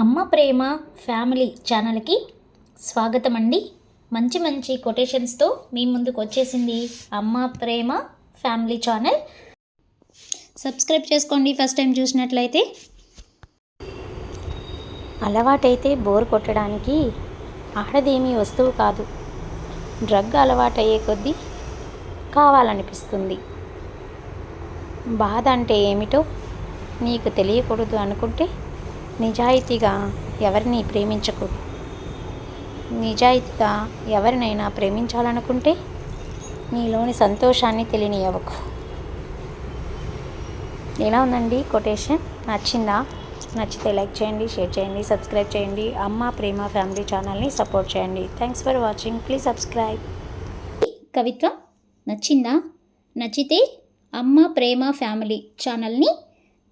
అమ్మ ప్రేమ ఫ్యామిలీ ఛానల్కి స్వాగతం అండి మంచి మంచి కొటేషన్స్తో మీ ముందుకు వచ్చేసింది Amma Prema family channel. Subscribe చేసుకోండి ఫస్ట్ టైం చూసినట్లయితే. అలవాటైతే బోర్ కొట్టడానికి ఆడదేమీ వస్తువు కాదు. డ్రగ్ అలవాటయ్యే కొద్దీ కావాలనిపిస్తుంది. బాధ అంటే ఏమిటో నీకు తెలియకూడదు అనుకుంటే నిజాయితీగా ఎవరిని ప్రేమించకు. నిజాయితీగా ఎవరినైనా ప్రేమించాలనుకుంటే నీలోని సంతోషాన్ని తెలియనివ్వకు. ఎలా ఉందండి కొటేషన్? నచ్చిందా? నచ్చితే లైక్ చేయండి షేర్ చేయండి సబ్స్క్రైబ్ చేయండి. అమ్మ ప్రేమ ఫ్యామిలీ ఛానల్ని సపోర్ట్ చేయండి. Thanks for watching please subscribe కవిత్వం నచ్చిందా? నచ్చితే అమ్మ ప్రేమ ఫ్యామిలీ ఛానల్ని